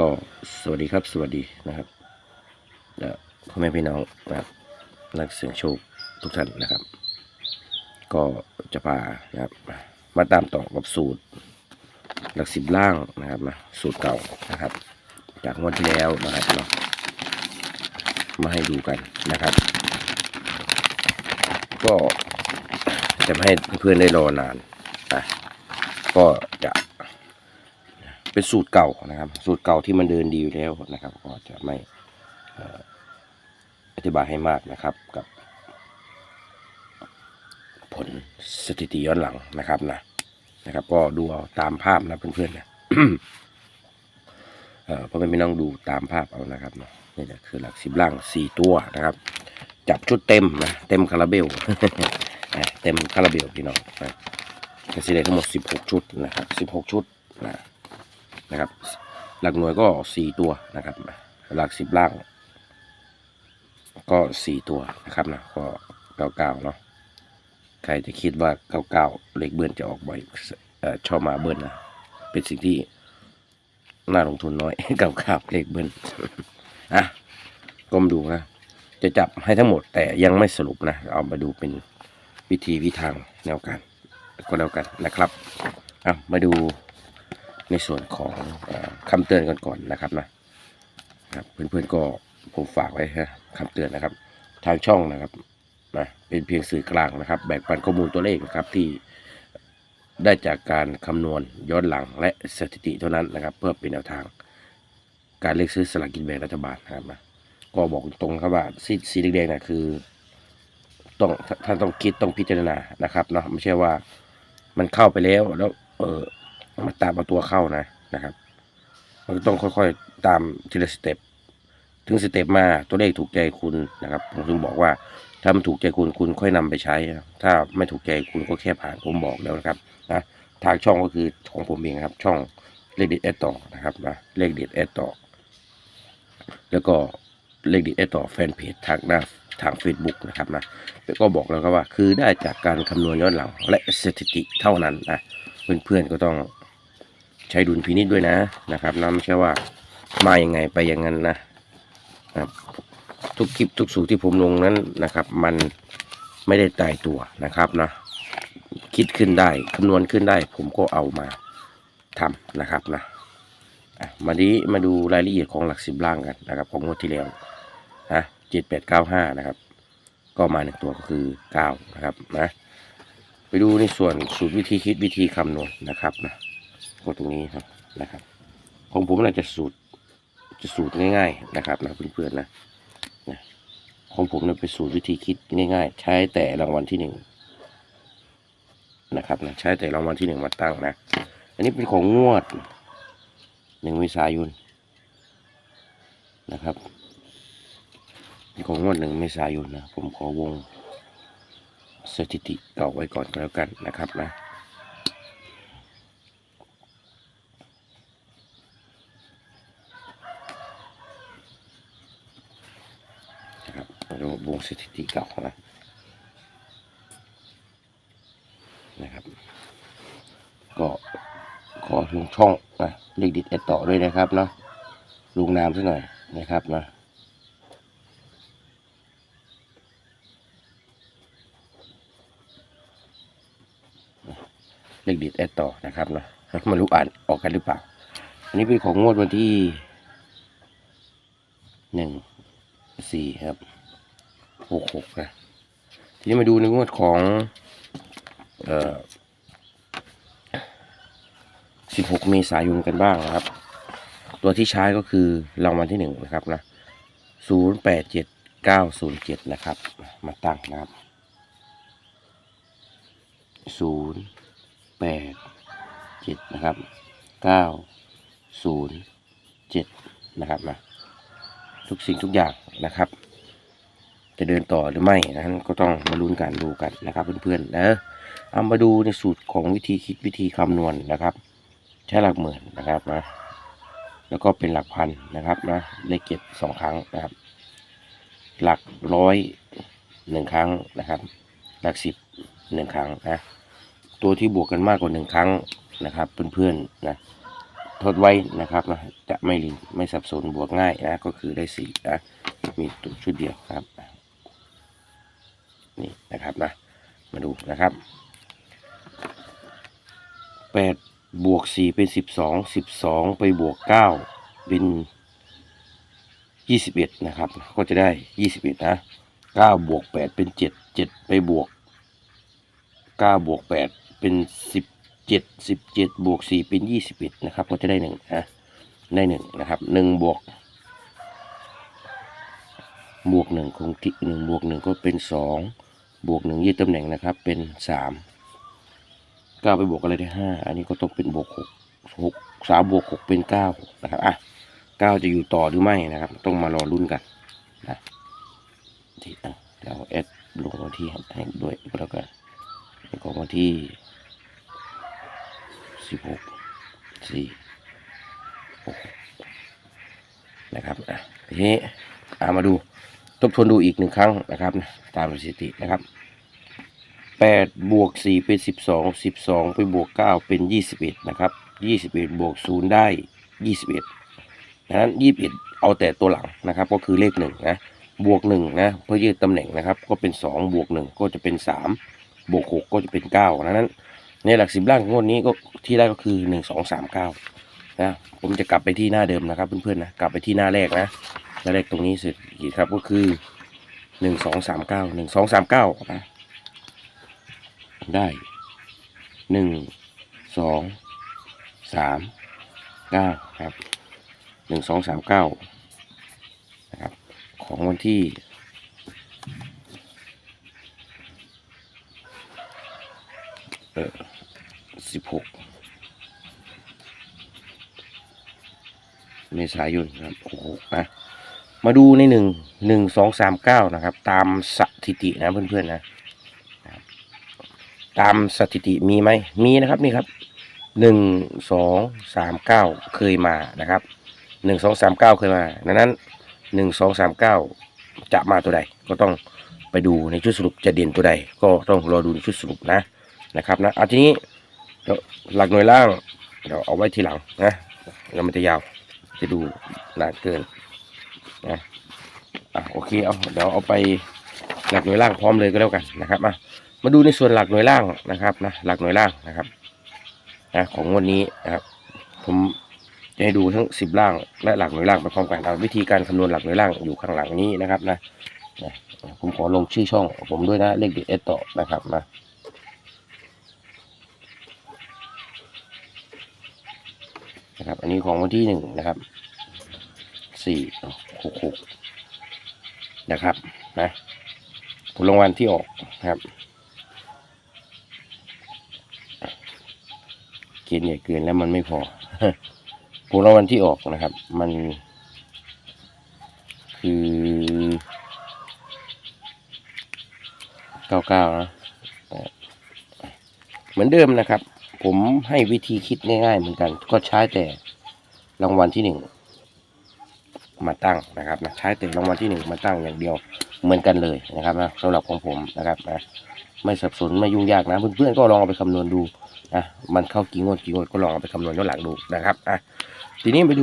ก็สวัสดีครับสวัสดีนะครับและพ่อแม่พี่น้องนะครับนักเสี่ยงโชคทุกท่านนะครับ ก็จะพานะครับ มาตามต่อกับสูตร หลักสิบล่างนะครับนะสูตรเก่านะครับ จากงวดที่แล้วนะครับเนาะมาให้ดูกันนะครับ ก็จะไม่ให้เพื่อนได้รอนานนะก็ เป็นสูตรเก่านะครับ สูตรเก่าที่มันเดินดีอยู่แล้วนะครับ ก็จะไม่อธิบายให้มากนะครับกับ ผลสถิติย้อนหลังนะครับนะนะครับ ก็ดูเอาตามภาพนะเพื่อนๆนะเอ่อพ่อแม่พี่น้องดูตามภาพเอานะครับเนาะนี่แหละคือหลักสิบล่างสี่ตัวนะครับ จับชุดเต็มนะเต็มคาราเบลเต็มคาราเบลพี่น้องนะก็สิได้ทั้งหมดสิบหกชุดนะครับสิบหกชุดนะ นะครับ หลักหน่วยก็สี่ตัวนะครับ หลักสิบล่าง ก็สี่ตัวนะครับนะก็เก้าเก้าเนาะใครจะคิดว่าเก้าเก้าเลขเบิ้ลจะออกบ่อยชอบมาเบิ้ลนะเป็นสิ่งที่น่าลงทุนน้อยเก้าเก้าเลขเบิ้ลอะก็มดูนะจะจับให้ทั้งหมดแต่ยังไม่สรุปนะ เอามาดูเป็นวิธีวิทางแนวการก็แล้วกันนะครับอะมาดู ในส่วนของออคำเตือนกันก่อนนะครับนะครับ เพื่อนๆก็ผมฝากไว้ฮะคำเตือนนะครับ ทางช่องนะครับนะเป็นเพียงสื่อกลางนะครับ แบ่งปันข้อมูลตัวเลขนะครับที่ได้จากการคำนวณย้อนหลังและสถิติเท่านั้นนะครับ เพื่อเป็นแนวทาง การเลือกซื้อสลากกินแบ่งรัฐบาลนะครับนะก็บอกตรงครับว่าสีสีแดงๆนะคือต้องท่านต้องคิดต้องพิจารณานะครับเนาะไม่ใช่ว่ามันเข้าไปแล้วแล้ว เออ มาตามเอาตัวเข้านะนะครับ มันก็ต้องค่อยๆตามทีละสเต็ปถึงสเต็ปมาตัวเลขถูกใจคุณนะครับผมถึงบอกว่าถ้ามันถูกใจคุณคุณค่อยนำไปใช้ ถ้าไม่ถูกใจคุณก็แค่ผ่านผมบอกแล้วนะครับนะทางช่องก็คือของผมเองครับ ช่องเลขเด็ดแอดต่อนะครับนะเลขเด็ดแอดต่อ แล้วก็เลขเด็ดแอดต่อแฟนเพจทางหน้าทาง Facebook นะครับนะแล้วก็บอกแล้วครับว่า คือได้จากการคำนวณย้อนหลังและสถิติเท่านั้นนะเพื่อนๆก็ต้อง ใช้ดุลพินิจด้วยนะนะครับนะไม่ใช่ว่ามาอย่างไงไปอย่างนั้นนะครับทุกคลิปทุกสูตรที่ผมลงนั้นนะครับ มันไม่ได้ตายตัวนะครับนะคิดขึ้นได้คำนวณขึ้นได้ ผมก็เอามาทำนะครับนะอะมาดีมาดูรายละเอียดของหลักสิบล่างกันนะครับ ของงวดที่แล้วนะเจ็ดแปดเก้าห้านะครับ ก็มาหนึ่งตัวก็คือเก้านะครับนะไปดูในส่วนสูตรวิธีคิดวิธีคำนวณนะครับนะ ก็ตรงนี้ครับนะครับ ของผมน่าจะสูตรจะสูตรง่ายๆนะครับนะเพื่อนๆนะนะของผมเนี่ยเป็นสูตรวิธีคิดง่าย ๆ ใช้แต่รางวัลที่หนึ่งนะครับนะใช้แต่รางวัลที่หนึ่งมาตั้งนะ อันนี้เป็นของงวดหนึ่งเมษายนนะครับเป็นของงวดหนึ่งเมษายนนะผมขอวงสถิติเก่าไว้ก่อนแล้วกันนะครับนะ นะครับเราวงสถิติเก่านะนะครับ ก็ขอลงช่องนะเลขดิดแอดต่อด้วยนะครับเนาะลงนามซะหน่อยนะครับนะเลขดิดแอดต่อนะครับเนาะไมารู้อ่านออกกันหรือเปล่า อันนี้เป็นของงวดวันที่หนึ่ง สี่ครับหกหกนะทีนี้มาดูในงวดของเอ่อสิบหกเมษายนกันบ้างนะครับ ตัวที่ใช้ก็คือรางวัลที่หนึ่งนะครับนะศูนย์แปดเจ็ดเก้าศูนย์เจ็ดนะครับ มาตั้งนะครับศูนย์แปดเจ็ดนะครับเก้าศูนย์เจ็ดนะครับนะ ทุกสิ่งทุกอย่างนะครับ จะเดินต่อหรือไม่นั้นก็ต้องมาลุ้นกันดูกันนะครับเพื่อนๆนะเอามาดูในสูตรของวิธีคิดวิธีคำนวณนะครับ ใช้หลักหมื่นนะครับนะแล้วก็เป็นหลักพันนะครับนะเลขเจ็ดสองครั้งนะครับ หลักร้อยหนึ่งครั้งนะครับ หลักสิบหนึ่งครั้งนะตัวที่บวกกันมากกว่าหนึ่งครั้งนะครับ เพื่อนๆนะ ทดไว้นะครับนะจะไม่ลิงไม่สับสนบวกง่ายนะก็คือได้สี่นะมีตัวชุดเดียวครับ นี่นะครับนะมาดูนะครับแปดบวกสี่เป็นสิบสองสิบสองไปบวกเก้าเป็นยี่สิบเอ็ดนะครับ ก็จะได้ยี่สิบเอ็ดนะเก้าบวกแปดเป็นเจ็ดเจ็ดไปบวกเก้าบวกแปดเป็นสิบ เจ็ดสิบเจ็ดบวกสี่เป็นยี่สิบเอ็ดนะครับ ก็จะได้หนึ่งนะได้หนึ่งนะครับหนึ่งบวกบวกหนึ่งคงที่หนึ่งบวกหนึ่งก็เป็นสองบวกหนึ่งยึดตำแหน่งนะครับ เป็นสามเก้าไปบวกอะไรได้ห้าอันนี้ก็ต้องเป็นบวกหกหกสามบวกหกเป็นเก้านะครับอะเก้าจะอยู่ต่อหรือไม่นะครับ ต้องมารอรุ่นกันนะที่อะเดี๋ยวแอดลงวันที่ให้ด้วยก็แล้วกันนี่ของวันที่ สิบหกสี่หกนะครับอะทีนี้อามาดูทบทวนดูอีกหนึ่งครั้งนะครับ ตามสถิตินะครับแปดบวกสี่เป็นสิบสองสิบสองไปบวกเก้าเป็นยี่สิบเอ็ดนะครับยี่สิบเอ็ดบวกศูนย์ได้ยี่สิบเอ็ดดังนั้นยี่สิบเอ็ดเอาแต่ตัวหลังนะครับ ก็คือเลขหนึ่งนะบวกหนึ่งนะเพื่อยืดตำแหน่งนะครับ ก็เป็นสองบวกหนึ่งก็จะเป็นสามบวกหกก็จะเป็นเก้าดังนั้น ในหลักสิบล่างงวดนี้ก็ที่ได้ก็คือหนึ่งสองสามเก้านะผมจะกลับไปที่หน้าเดิมนะครับ เพื่อนๆนะกลับไปที่หน้าแรกนะหน้าเลขตรงนี้สร็จอีกครับก็คือหนึ่งสองสามเก้าหนึ่งสองสามเก้านะได้หนึ่งสองสามเก้าครับหนึ่งสองสามเก้านะครับของวันที่เออ สิบหกเมษายนครับโอ้โหนะมาดูในหนึ่งหนึ่งสองสามเก้านะครับ ตามสถิตินะเพื่อนๆนะตามสถิติมีไหมมีนะครับนี่ครับหนึ่งสองสามเก้าเคยมานะครับหนึ่งสองสามเก้าเคยมาดังนั้นหนึ่งสองสามเก้าจะมาตัวใด ก็ต้องไปดูในชุดสรุปจะเด่นตัวใด ก็ต้องรอดูในชุดสรุปนะนะครับนะเอาทีนี้ หลักหน่วยล่างเดี๋ยวเอาไว้ทีหลังนะแล้วมันจะยาว จะดูนานเกินนะอะโอเคเอาเดี๋ยวเอาไปหลักหน่วยล่างพร้อมเลยก็แล้วกันนะครับมามาดูในส่วนหลักหน่วยล่างนะครับนะหลักหน่วยล่างนะครับนะของวันนี้นะครับ ผมจะให้ดูทั้งสิบล่างและหลักหน่วยล่างไปพร้อมกันเอาวิธีการคำนวณหลักหน่วยล่างอยู่ข้างหลังนี้นะครับนะผมขอลงชื่อช่อง ผมด้วยนะเลขเด็ดเอต่อนะครับนะ นะครับ อันนี้ของวันที่หนึ่งนะครับสี่หกหกนะครับนะผลรางวัลที่ออกนะครับเกินใหญ่เกินแล้วมันไม่พอผลรางวัลที่ออกนะครับ มัน คือเก้าเก้านะเหมือนเดิมนะครับ ผมให้วิธีคิดง่ายๆเหมือนกัน ก็ใช้แต่รางวัลที่หนึ่งมาตั้งนะครับนะใช้แต่รางวัลที่หนึ่งมาตั้งอย่างเดียวเหมือนกันเลยนะครับนะสำหรับของผมนะครับนะไม่สับสนไม่ยุ่งยากนะเพื่อนๆก็ลองเอาไปคำนวณดูนะมันเข้ากี่งวดกี่งวดก็ลองเอาไปคำนวณย้อนหลังดูนะครับอะทีนี้ไปดู